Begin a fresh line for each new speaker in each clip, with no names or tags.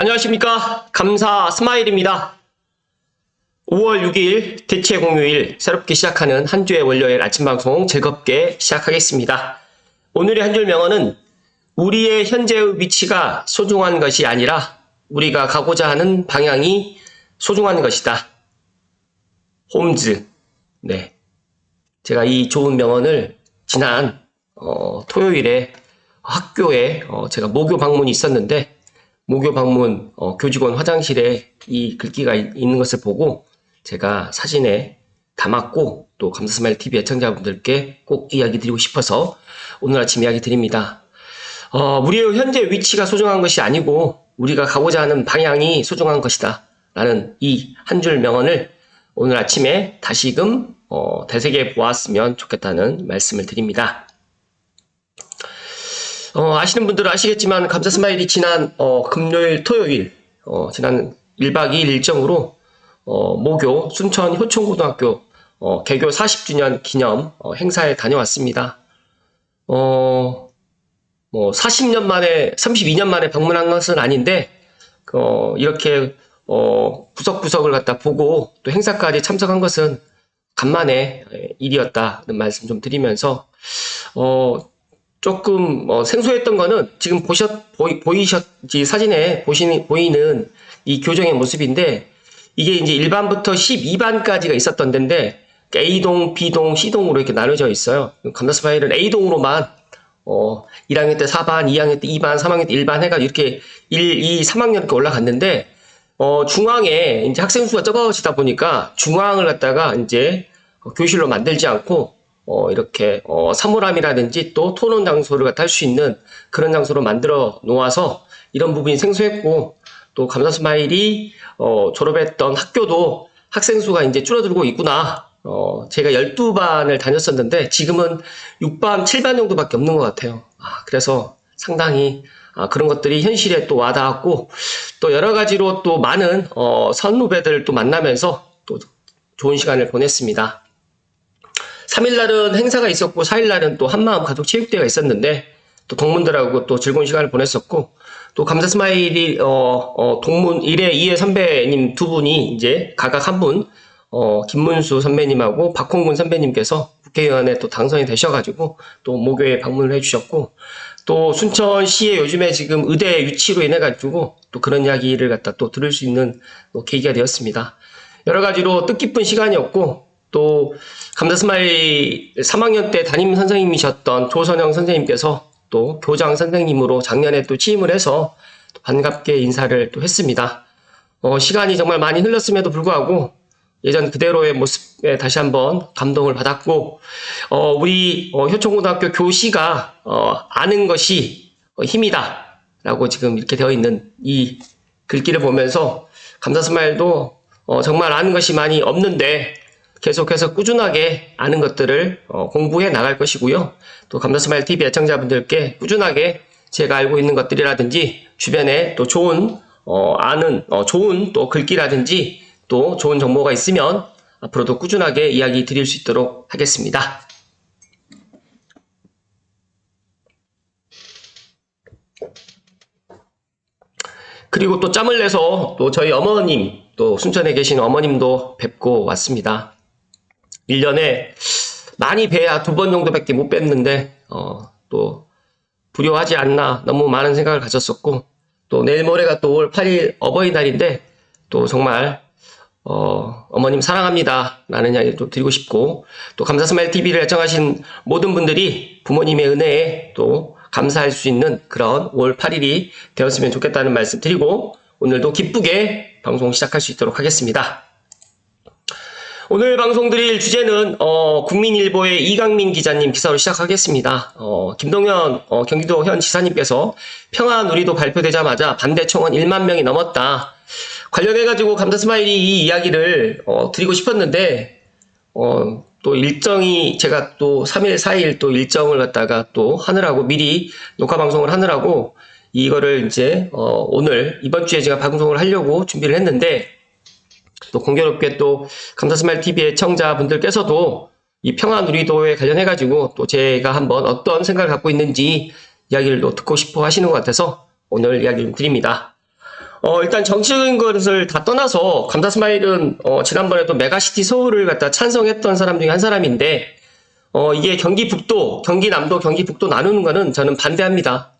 안녕하십니까. 감사 스마일입니다. 5월 6일 대체 공휴일 새롭게 시작하는 한 주의 월요일 아침 방송 즐겁게 시작하겠습니다. 오늘의 한 줄 명언은 우리의 현재의 위치가 소중한 것이 아니라 우리가 가고자 하는 방향이 소중한 것이다. 홈즈. 네. 제가 이 좋은 명언을 지난 어, 토요일에 학교에 어, 제가 모교 방문이 있었는데 모교 방문 어, 교직원 화장실에 이 글귀가 이- 있는 것을 보고 제가 사진에 담았고 또 감사스마일 TV 애청자분들께 꼭 이야기 드리고 싶어서 오늘 아침 이야기 드립니다. 어, 우리의 현재 위치가 소중한 것이 아니고 우리가 가고자 하는 방향이 소중한 것이다. 라는 이 한 줄 명언을 오늘 아침에 다시금 어, 되새겨 보았으면 좋겠다는 말씀을 드립니다. 어, 아시는 분들은 아시겠지만 감사 스마일이 지난 어, 금요일, 토요일 어, 지난 1박 2일 일정으로 어, 모교 순천 효천고등학교 어, 개교 40주년 기념 어, 행사에 다녀왔습니다. 어, 뭐 40년 만에 32년 만에 방문한 것은 아닌데 어, 이렇게 어, 구석구석을 갖다 보고 또 행사까지 참석한 것은 간만에 예, 일이었다는 말씀 좀 드리면서 어, 조금 어, 생소했던 거는 지금 보셨 보이, 보이셨지 사진에 보시는 보이는 이 교정의 모습인데 이게 이제 1반부터 12반까지가 있었던 데인데 A동, B동, C동으로 이렇게 나눠져 있어요. 감다스 파일은 A동으로만 어, 1학년 때 4반, 2학년 때 2반, 3학년 때 1반 해가지고 이렇게 1, 2, 3학년 이렇게 올라갔는데 어, 중앙에 이제 학생 수가 적어지다 보니까 중앙을 갖다가 이제 어, 교실로 만들지 않고 어, 이렇게 어, 사물함이라든지 또 토론 장소를 갖다 할 수 있는 그런 장소로 만들어 놓아서 이런 부분이 생소했고 또 감사 스마일이 어, 졸업했던 학교도 학생 수가 이제 줄어들고 있구나. 어, 제가 12반을 다녔었는데 지금은 6반, 7반 정도밖에 없는 것 같아요. 아, 그래서 상당히 아, 그런 것들이 현실에 또 와닿았고 또 여러 가지로 또 많은 어, 선후배들 또 만나면서 또 좋은 시간을 보냈습니다. 3일날은 행사가 있었고 4일날은 또 한마음 가족 체육대회가 있었는데 또 동문들하고 또 즐거운 시간을 보냈었고 또 감사 스마일이 어, 어, 동문 1회 2회 선배님 두 분이 이제 각각 한분 어, 김문수 선배님하고 박홍근 선배님께서 국회의원에 또 당선이 되셔가지고 또 모교에 방문을 해주셨고 또 순천시에 요즘에 지금 의대 유치로 인해 가지고 또 그런 이야기를 갖다 또 들을 수 있는 또 계기가 되었습니다. 여러 가지로 뜻깊은 시간이었고 또 감자스마일 3학년 때 담임 선생님이셨던 조선영 선생님께서 또 교장 선생님으로 작년에 또 취임을 해서 또 반갑게 인사를 또 했습니다. 어, 시간이 정말 많이 흘렀음에도 불구하고 예전 그대로의 모습에 다시 한번 감동을 받았고 어, 우리 어, 효천고등학교 교시가 어, 아는 것이 어, 힘이다 라고 지금 이렇게 되어 있는 이 글귀를 보면서 감사스마일도 어, 정말 아는 것이 많이 없는데 계속해서 꾸준하게 아는 것들을 어, 공부해 나갈 것이고요. 또 감사스마일 TV 애청자분들께 꾸준하게 제가 알고 있는 것들이라든지 주변에 또 좋은 어, 아는 어, 좋은 또 글귀라든지 또 좋은 정보가 있으면 앞으로도 꾸준하게 이야기 드릴 수 있도록 하겠습니다. 그리고 또 짬을 내서 또 저희 어머님, 또 순천에 계신 어머님도 뵙고 왔습니다. 1년에 많이 뵈야 두 번 정도밖에 못 뵀는데, 어, 또, 불효하지 않나 너무 많은 생각을 가졌었고, 또 내일 모레가 또 5월 8일 어버이날인데, 또 정말, 어, 어머님 사랑합니다. 라는 이야기를 좀 드리고 싶고, 또 감사스마일 TV를 애청하신 모든 분들이 부모님의 은혜에 또 감사할 수 있는 그런 5월 8일이 되었으면 좋겠다는 말씀 드리고, 오늘도 기쁘게 방송 시작할 수 있도록 하겠습니다. 오늘 방송 드릴 주제는 어, 국민일보의 이강민 기자님 기사로 시작하겠습니다. 어, 김동연 어, 경기도 현 지사님께서 평안 우리도 발표되자마자 반대 청원 1만 명이 넘었다. 관련해가지고 감사 스마일이 이 이야기를 어, 드리고 싶었는데 어, 또 일정이 제가 또 3일, 4일 또 일정을 갖다가 또 하느라고 미리 녹화 방송을 하느라고 이거를 이제 어, 오늘 이번 주에 제가 방송을 하려고 준비를 했는데 또 공교롭게 또 감사스마일 TV의 청자분들께서도 이 평안 우리도에 관련해가지고 또 제가 한번 어떤 생각을 갖고 있는지 이야기를 또 듣고 싶어 하시는 것 같아서 오늘 이야기를 좀 드립니다. 어, 일단 정치적인 것을 다 떠나서 감자 스마일은 어, 지난번에도 메가시티 서울을 갖다 찬성했던 사람 중에 한 사람인데 어, 이게 경기 북도, 경기 남도, 경기 북도 나누는 거는 저는 반대합니다.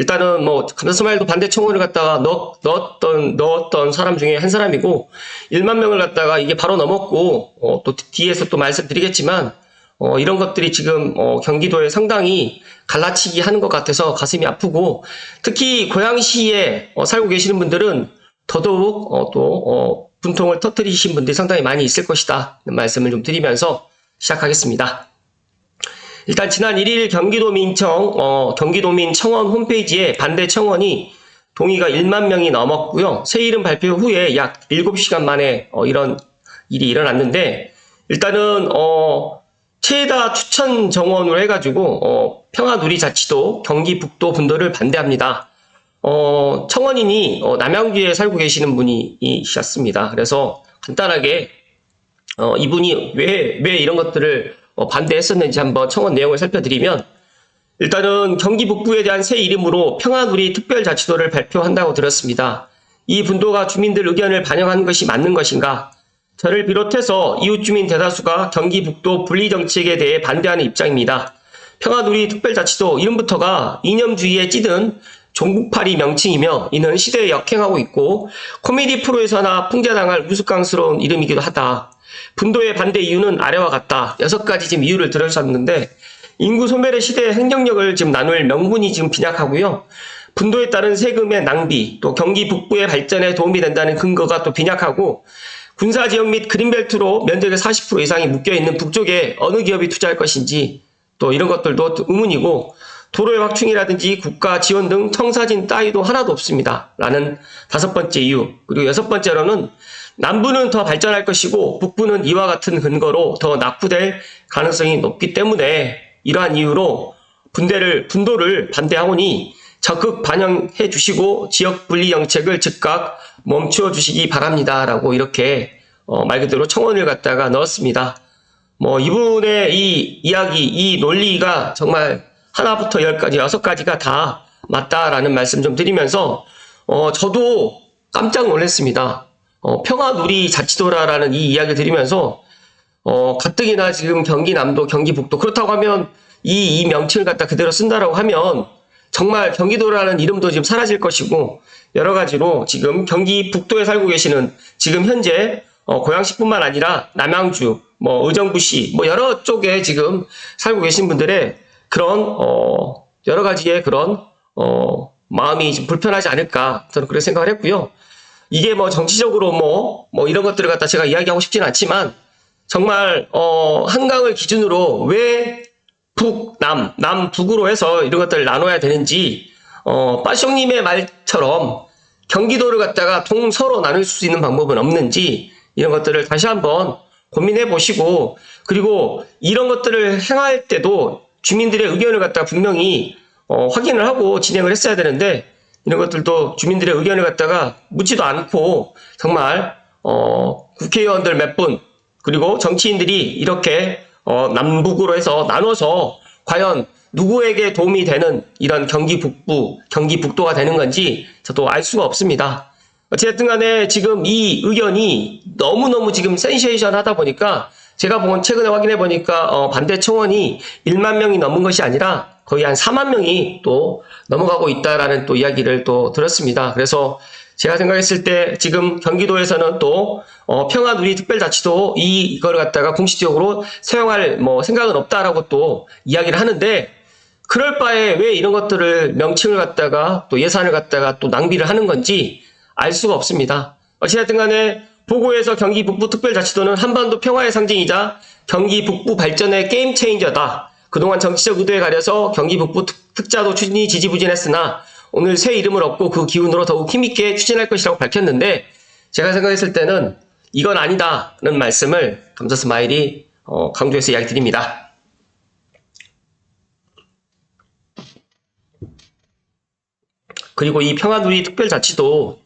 일단은 뭐 감자 스마일도 반대 청원을 갖다가 넣, 넣었던 넣었던 사람 중에 한 사람이고 1만 명을 갖다가 이게 바로 넘었고 어, 또 뒤에서 또 말씀드리겠지만 어, 이런 것들이 지금 어, 경기도에 상당히 갈라치기 하는 것 같아서 가슴이 아프고 특히 고양시에 어, 살고 계시는 분들은 더더욱 어, 또 어, 분통을 터뜨리신 분들이 상당히 많이 있을 것이다 말씀을 좀 드리면서 시작하겠습니다. 일단 지난 1일 경기도민청 어, 경기도민 청원 홈페이지에 반대 청원이 동의가 1만 명이 넘었고요. 새 이름 발표 후에 약 7시간 만에 어, 이런 일이 일어났는데 일단은 어, 최다 추천 정원으로 해가지고 어, 평화누리자치도 경기 북도 분도를 반대합니다. 어, 청원인이 어, 남양주에 살고 계시는 분이셨습니다. 그래서 간단하게 어, 이분이 왜, 왜 이런 것들을 어, 반대했었는지 한번 청원 내용을 살펴드리면 일단은 경기 북부에 대한 새 이름으로 평화누리 특별자치도를 발표한다고 들었습니다. 이 분도가 주민들 의견을 반영한 것이 맞는 것인가? 저를 비롯해서 이웃 주민 대다수가 경기 북도 분리 정책에 대해 반대하는 입장입니다. 평화누리 특별자치도 이름부터가 이념주의에 찌든 종북파리 명칭이며 이는 시대에 역행하고 있고 코미디 프로에서나 풍자당할 우스꽝스러운 이름이기도 하다. 분도의 반대 이유는 아래와 같다. 여섯 가지 지금 이유를 들으셨는데 인구 소멸의 시대의 행정력을 지금 나눌 명분이 지금 빈약하고요. 분도에 따른 세금의 낭비, 또 경기 북부의 발전에 도움이 된다는 근거가 또 빈약하고 군사 지역 및 그린벨트로 면적의 40% 이상이 묶여 있는 북쪽에 어느 기업이 투자할 것인지 또 이런 것들도 의문이고 도로의 확충이라든지 국가 지원 등 청사진 따위도 하나도 없습니다. 라는 다섯 번째 이유. 그리고 여섯 번째로는 남부는 더 발전할 것이고 북부는 이와 같은 근거로 더 낙후될 가능성이 높기 때문에 이러한 이유로 분대를 분도를 반대하오니 적극 반영해 주시고 지역 분리 정책을 즉각 멈추어 주시기 바랍니다라고 이렇게 어, 말 그대로 청원을 갖다가 넣었습니다. 뭐 이분의 이 이야기, 이 논리가 정말 하나부터 열까지 여섯 가지가 다 맞다라는 말씀 좀 드리면서 어, 저도 깜짝 놀랐습니다. 어, 평화 누리 자치도라라는 이 이야기를 드리면서 어, 가뜩이나 지금 경기 남도, 경기 북도 그렇다고 하면 이, 이 명칭을 갖다 그대로 쓴다라고 하면 정말 경기도라는 이름도 지금 사라질 것이고 여러 가지로 지금 경기 북도에 살고 계시는 지금 현재 어, 고양시뿐만 아니라 남양주, 뭐 의정부시, 뭐 여러 쪽에 지금 살고 계신 분들의 그런 어, 여러 가지의 그런 어, 마음이 좀 불편하지 않을까 저는 그렇게 생각을 했고요. 이게 뭐 정치적으로 뭐, 뭐 이런 것들을 갖다 제가 이야기하고 싶지는 않지만 정말 어, 한강을 기준으로 왜 북, 남, 남, 북으로 해서 이런 것들을 나눠야 되는지 어, 빠숑님의 말처럼 경기도를 갖다가 동서로 나눌 수 있는 방법은 없는지 이런 것들을 다시 한번 고민해 보시고 그리고 이런 것들을 행할 때도 주민들의 의견을 갖다 분명히 어, 확인을 하고 진행을 했어야 되는데 이런 것들도 주민들의 의견을 갖다가 묻지도 않고 정말 어, 국회의원들 몇 분 그리고 정치인들이 이렇게 어, 남북으로 해서 나눠서 과연 누구에게 도움이 되는 이런 경기 북부, 경기 북도가 되는 건지 저도 알 수가 없습니다. 어쨌든 간에 지금 이 의견이 너무너무 지금 센세이션 하다 보니까 제가 본 최근에 확인해 보니까 어, 반대 청원이 1만 명이 넘은 것이 아니라 거의 한 4만 명이 또 넘어가고 있다라는 또 이야기를 또 들었습니다. 그래서 제가 생각했을 때 지금 경기도에서는 또 어, 평화누리 특별자치도 이 이걸 갖다가 공식적으로 사용할 뭐 생각은 없다라고 또 이야기를 하는데 그럴 바에 왜 이런 것들을 명칭을 갖다가 또 예산을 갖다가 또 낭비를 하는 건지 알 수가 없습니다. 어찌됐든 간에 보고에서 경기 북부 특별자치도는 한반도 평화의 상징이자 경기 북부 발전의 게임 체인저다. 그동안 정치적 의도에 가려서 경기 북부 특, 자도 추진이 지지부진했으나 오늘 새 이름을 얻고 그 기운으로 더욱 힘있게 추진할 것이라고 밝혔는데 제가 생각했을 때는 이건 아니다는 말씀을 감사 스마일이 어, 강조해서 이야기 드립니다. 그리고 이 평화누리 특별자치도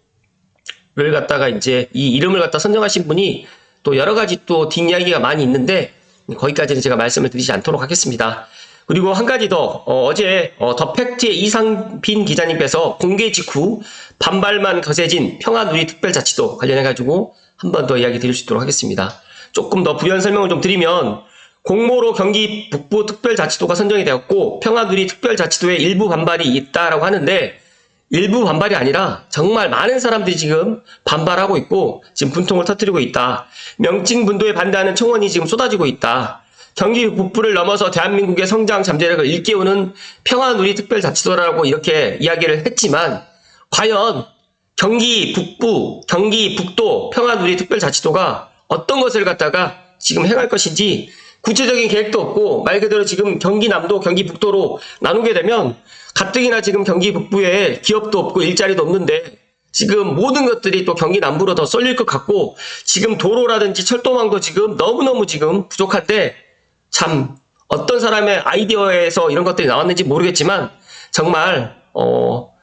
를 갖다가 이제 이 이름을 갖다 선정하신 분이 또 여러 가지 또 뒷이야기가 많이 있는데 거기까지는 제가 말씀을 드리지 않도록 하겠습니다. 그리고 한 가지 더 어, 제더 팩트의 이상빈 기자님께서 공개 직후 반발만 거세진 평화누리 특별자치도 관련해 가지고 한 번 더 이야기 드릴 수 있도록 하겠습니다. 조금 더 부연 설명을 좀 드리면 공모로 경기 북부 특별자치도가 선정이 되었고 평화누리 특별자치도에 일부 반발이 있다라고 하는데 일부 반발이 아니라 정말 많은 사람들이 지금 반발하고 있고 지금 분통을 터뜨리고 있다. 명칭 분도에 반대하는 청원이 지금 쏟아지고 있다. 경기 북부를 넘어서 대한민국의 성장 잠재력을 일깨우는 평화누리 특별자치도라고 이렇게 이야기를 했지만 과연 경기 북부, 경기 북도 평화누리 특별자치도가 어떤 것을 갖다가 지금 행할 것인지 구체적인 계획도 없고 말 그대로 지금 경기 남도, 경기 북도로 나누게 되면 가뜩이나 지금 경기 북부에 기업도 없고 일자리도 없는데 지금 모든 것들이 또 경기 남부로 더 쏠릴 것 같고 지금 도로라든지 철도망도 지금 너무너무 지금 부족한데 참 어떤 사람의 아이디어에서 이런 것들이 나왔는지 모르겠지만 정말 어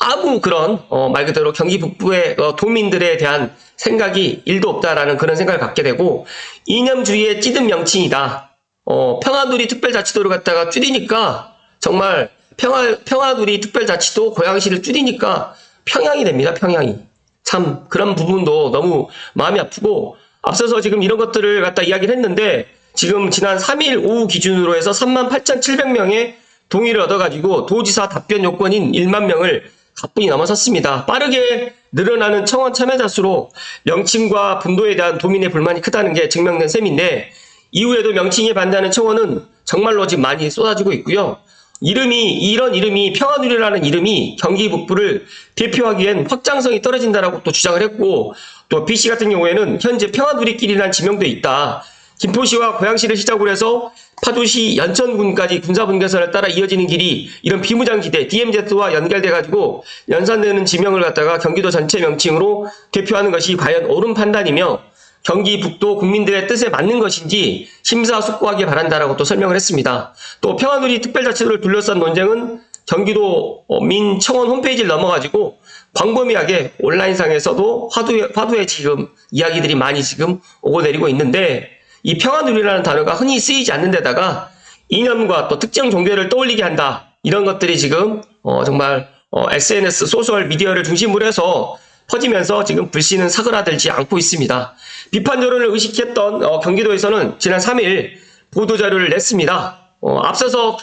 아무 그런 어, 말 그대로 경기 북부의 어, 도민들에 대한 생각이 일도 없다라는 그런 생각을 갖게 되고 이념주의의 찌든 명칭이다. 어, 평화누리 특별자치도를 갖다가 줄이니까 정말 평화 평화누리 특별자치도 고양시를 줄이니까 평양이 됩니다. 평양이 참 그런 부분도 너무 마음이 아프고 앞서서 지금 이런 것들을 갖다 이야기를 했는데 지금 지난 3일 오후 기준으로 해서 38,700명의 동의를 얻어가지고 도지사 답변 요건인 1만 명을 가뿐히 넘어섰습니다. 빠르게 늘어나는 청원 참여자 수로 명칭과 분도에 대한 도민의 불만이 크다는 게 증명된 셈인데 이후에도 명칭에 반대하는 청원은 정말로 지금 많이 쏟아지고 있고요. 이름이 이런 이름이 평화누리라는 이름이 경기 북부를 대표하기엔 확장성이 떨어진다라고 또 주장을 했고 또 B 씨 같은 경우에는 현재 평화누리길이라는 지명도 있다. 김포시와 고양시를 시작으로 해서 파주시 연천군까지 군사분계선을 따라 이어지는 길이 이런 비무장지대 DMZ와 연결돼 가지고 연산되는 지명을 갖다가 경기도 전체 명칭으로 대표하는 것이 과연 옳은 판단이며 경기 북도 국민들의 뜻에 맞는 것인지 심사숙고하기 바란다라고 또 설명을 했습니다. 또 평화누리 특별자치도를 둘러싼 논쟁은 경기도 어, 민청원 홈페이지를 넘어가지고 광범위하게 온라인상에서도 화두에, 화두에 지금 이야기들이 많이 지금 오고 내리고 있는데 이 평화누리라는 단어가 흔히 쓰이지 않는 데다가 이념과 또 특정 종교를 떠올리게 한다. 이런 것들이 지금 어, 정말 어, SNS, 소셜 미디어를 중심으로 해서 퍼지면서 지금 불씨는 사그라들지 않고 있습니다. 비판 여론을 의식했던 어, 경기도에서는 지난 3일 보도자료를 냈습니다. 어, 앞서서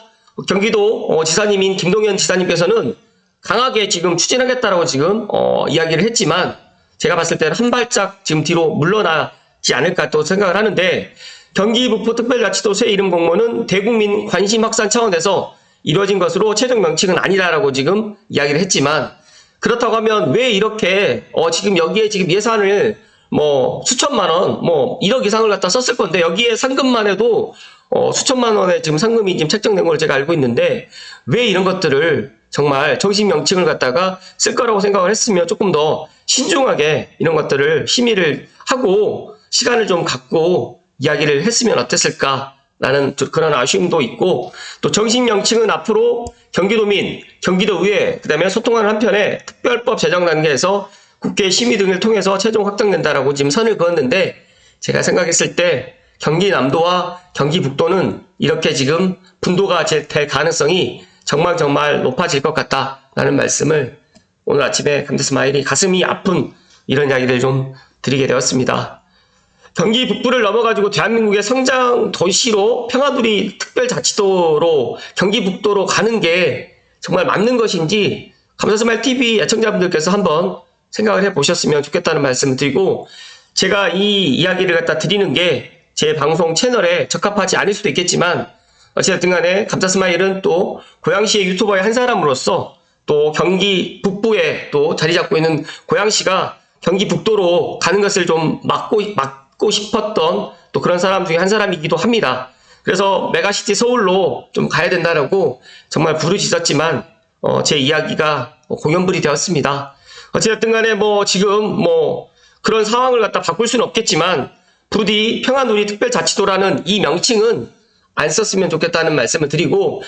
경기도 어, 지사님인 김동현 지사님께서는 강하게 지금 추진하겠다라고 지금 어, 이야기를 했지만 제가 봤을 때는 한 발짝 지금 뒤로 물러나 지 않을까 또 생각을 하는데 경기 북부 특별자치도 새 이름 공모는 대국민 관심 확산 차원에서 이루어진 것으로 최종 명칭은 아니다라고 지금 이야기를 했지만 그렇다고 하면 왜 이렇게 어 지금 여기에 지금 예산을 뭐 수천만 원, 뭐 1억 이상을 갖다 썼을 건데 여기에 상금만 해도 어 수천만 원의 지금 상금이 지금 책정된 걸로 제가 알고 있는데 왜 이런 것들을 정말 정식 명칭을 갖다가 쓸 거라고 생각을 했으면 조금 더 신중하게 이런 것들을 심의를 하고 시간을 좀 갖고 이야기를 했으면 어땠을까 라는 그런 아쉬움도 있고 또 정식 명칭은 앞으로 경기도민, 경기도의회 그 다음에 소통하는 한편에 특별법 제정 단계에서 국회 심의 등을 통해서 최종 확정된다라고 지금 선을 그었는데 제가 생각했을 때 경기 남도와 경기 북도는 이렇게 지금 분도가 될 가능성이 정말 정말 높아질 것 같다라는 말씀을 오늘 아침에 감자스마일이 가슴이 아픈 이런 이야기를 좀 드리게 되었습니다. 경기 북부를 넘어가지고 대한민국의 성장 도시로 평화누리 특별자치도로 경기 북도로 가는 게 정말 맞는 것인지 감사스마일 TV 애청자분들께서 한번 생각을 해 보셨으면 좋겠다는 말씀을 드리고 제가 이 이야기를 갖다 드리는 게 제 방송 채널에 적합하지 않을 수도 있겠지만 어쨌든 간에 감사스마일은 또 고양시의 유튜버의 한 사람으로서 또 경기 북부에 또 자리 잡고 있는 고양시가 경기 북도로 가는 것을 좀 막고 막 고 싶었던 또 그런 사람 중에 한 사람이기도 합니다. 그래서 메가시티 서울로 좀 가야 된다라고 정말 부르짖었지만 어, 제 이야기가 공연불이 되었습니다. 어쨌든 간에 뭐 지금 뭐 그런 상황을 갖다 바꿀 수는 없겠지만 부디 평화누리 특별자치도라는 이 명칭은 안 썼으면 좋겠다는 말씀을 드리고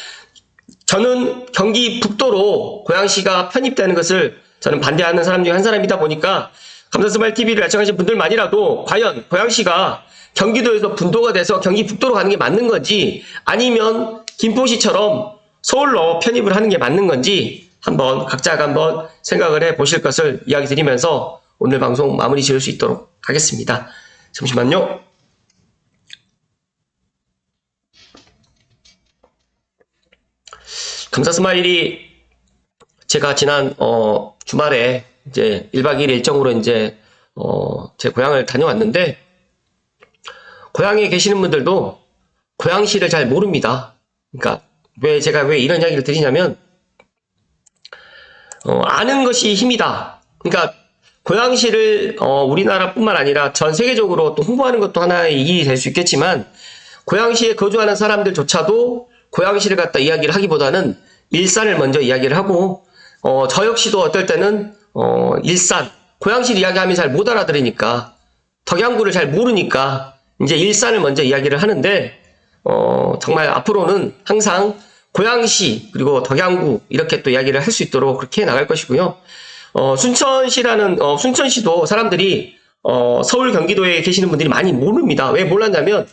저는 경기 북도로 고양시가 편입되는 것을 저는 반대하는 사람 중에 한 사람이다 보니까 감사스마일 TV를 애청하신 분들만이라도 과연 고양시가 경기도에서 분도가 돼서 경기 북도로 가는 게 맞는 건지 아니면 김포시처럼 서울로 편입을 하는 게 맞는 건지 한번 각자가 한번 생각을 해 보실 것을 이야기 드리면서 오늘 방송 마무리 지을 수 있도록 하겠습니다. 잠시만요. 감사 스마일이 제가 지난 어, 주말에 이제 1박 2일 일정으로 이제 어, 제 고향을 다녀왔는데 고향에 계시는 분들도 고향시를 잘 모릅니다. 그러니까 왜 제가 왜 이런 이야기를 드리냐면 어, 아는 것이 힘이다. 그러니까 고양시를 어, 우리나라뿐만 아니라 전 세계적으로 또 홍보하는 것도 하나의 일이 될 수 있겠지만 고양시에 거주하는 사람들조차도 고양시를 갖다 이야기를 하기보다는 일산을 먼저 이야기를 하고 어, 저 역시도 어떨 때는 어, 일산 고양시를 이야기하면 잘 못 알아들으니까 덕양구를 잘 모르니까 이제 일산을 먼저 이야기를 하는데 어, 정말 앞으로는 항상 고양시 그리고 덕양구 이렇게 또 이야기를 할 수 있도록 그렇게 나갈 것이고요. 어, 순천시라는 어, 순천시도 사람들이 어, 서울 경기도에 계시는 분들이 많이 모릅니다. 왜 몰랐냐면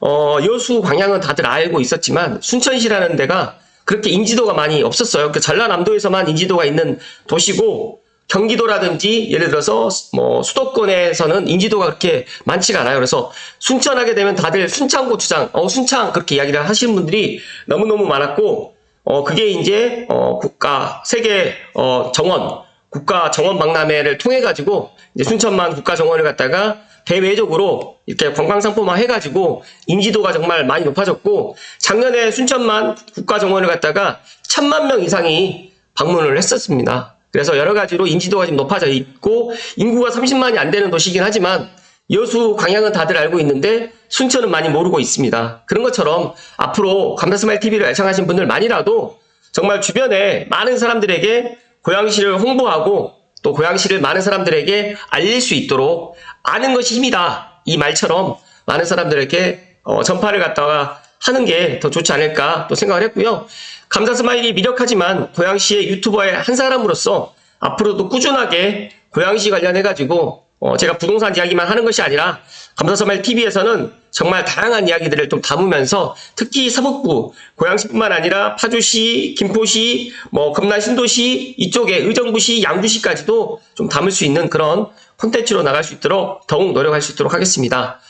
어, 여수 광양은 다들 알고 있었지만 순천시라는 데가 그렇게 인지도가 많이 없었어요. 그 전라남도에서만 인지도가 있는 도시고 경기도라든지 예를 들어서 뭐 수도권에서는 인지도가 그렇게 많지가 않아요. 그래서 순천하게 되면 다들 순창 고추장, 어 순창 그렇게 이야기를 하시는 분들이 너무너무 많았고 어 그게 이제 어 국가 세계 어 정원 국가 정원 박람회를 통해 가지고 이제 순천만 국가 정원을 갖다가 대외적으로 이렇게 관광 상품화 해가지고 인지도가 정말 많이 높아졌고 작년에 순천만 국가 정원을 갖다가 천만 명 이상이 방문을 했었습니다. 그래서 여러 가지로 인지도가 좀 높아져 있고 인구가 30만이 안 되는 도시이긴 하지만 여수 광양은 다들 알고 있는데 순천은 많이 모르고 있습니다. 그런 것처럼 앞으로 감사스마일 TV를 애청하신 분들만이라도 정말 주변에 많은 사람들에게 고양시를 홍보하고 또 고양시를 많은 사람들에게 알릴 수 있도록 아는 것이 힘이다. 이 말처럼 많은 사람들에게 어, 전파를 갖다가 하는 게 더 좋지 않을까 또 생각을 했고요. 감사 스마일이 미력하지만 고양시의 유튜버의 한 사람으로서 앞으로도 꾸준하게 고양시 관련해가지고 어, 제가 부동산 이야기만 하는 것이 아니라 감사 스마일 TV에서는 정말 다양한 이야기들을 좀 담으면서 특히 사북부 고양시뿐만 아니라 파주시, 김포시, 뭐 금남 신도시 이쪽에 의정부시, 양주시까지도 좀 담을 수 있는 그런 콘텐츠로 나갈 수 있도록 더욱 노력할 수 있도록 하겠습니다.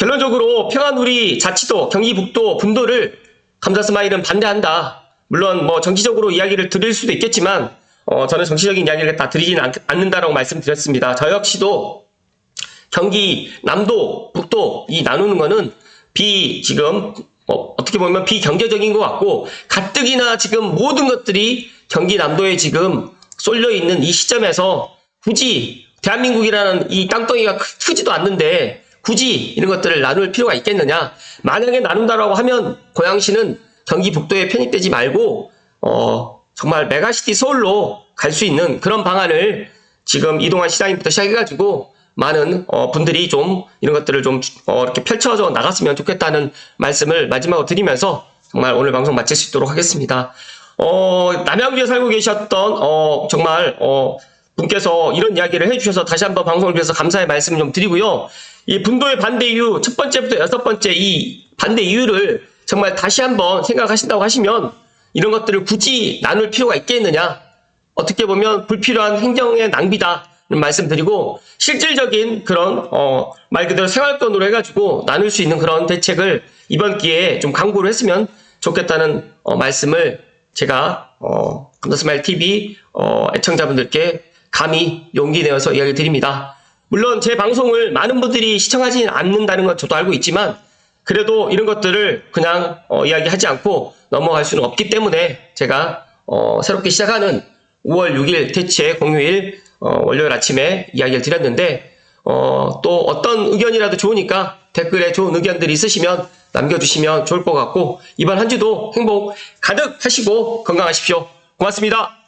결론적으로 평안우리 자치도 경기북도 분도를 감사스마일은 반대한다. 물론 뭐 정치적으로 이야기를 드릴 수도 있겠지만 어, 저는 정치적인 이야기를 다 드리지는 않, 않는다라고 말씀드렸습니다. 저 역시도 경기 남도 북도 이 나누는 거는 비 지금 어, 어떻게 보면 비경제적인 것 같고 가뜩이나 지금 모든 것들이 경기 남도에 지금 쏠려 있는 이 시점에서 굳이 대한민국이라는 이 땅덩이가 크- 크지도 않는데 굳이 이런 것들을 나눌 필요가 있겠느냐? 만약에 나눈다라고 하면 고양시는 경기 북도에 편입되지 말고 어 정말 메가시티 서울로 갈 수 있는 그런 방안을 지금 이동환 시장님부터 시작해가지고 많은 어, 분들이 좀 이런 것들을 좀 어, 이렇게 펼쳐져 나갔으면 좋겠다는 말씀을 마지막으로 드리면서 정말 오늘 방송 마칠 수 있도록 하겠습니다. 어, 남양주에 살고 계셨던 어, 정말 어, 분께서 이런 이야기를 해주셔서 다시 한번 방송을 위해서 감사의 말씀을 좀 드리고요. 이 분도의 반대 이유 첫 번째부터 여섯 번째 이 반대 이유를 정말 다시 한번 생각하신다고 하시면 이런 것들을 굳이 나눌 필요가 있겠느냐? 어떻게 보면 불필요한 행정의 낭비다. 는 말씀드리고 실질적인 그런 어, 말 그대로 생활권으로 해가지고 나눌 수 있는 그런 대책을 이번 기회에 좀 강구를 했으면 좋겠다는 어, 말씀을 제가 어, 감사스마일 TV 어, 애청자분들께 감히 용기 내어서 이야기 드립니다. 물론 제 방송을 많은 분들이 시청하지 않는다는 건 저도 알고 있지만 그래도 이런 것들을 그냥 어, 이야기하지 않고 넘어갈 수는 없기 때문에 제가 어, 새롭게 시작하는 5월 6일 대체 공휴일 어, 월요일 아침에 이야기를 드렸는데 어, 또 어떤 의견이라도 좋으니까 댓글에 좋은 의견들이 있으시면 남겨주시면 좋을 것 같고 이번 한 주도 행복 가득 하시고 건강하십시오. 고맙습니다.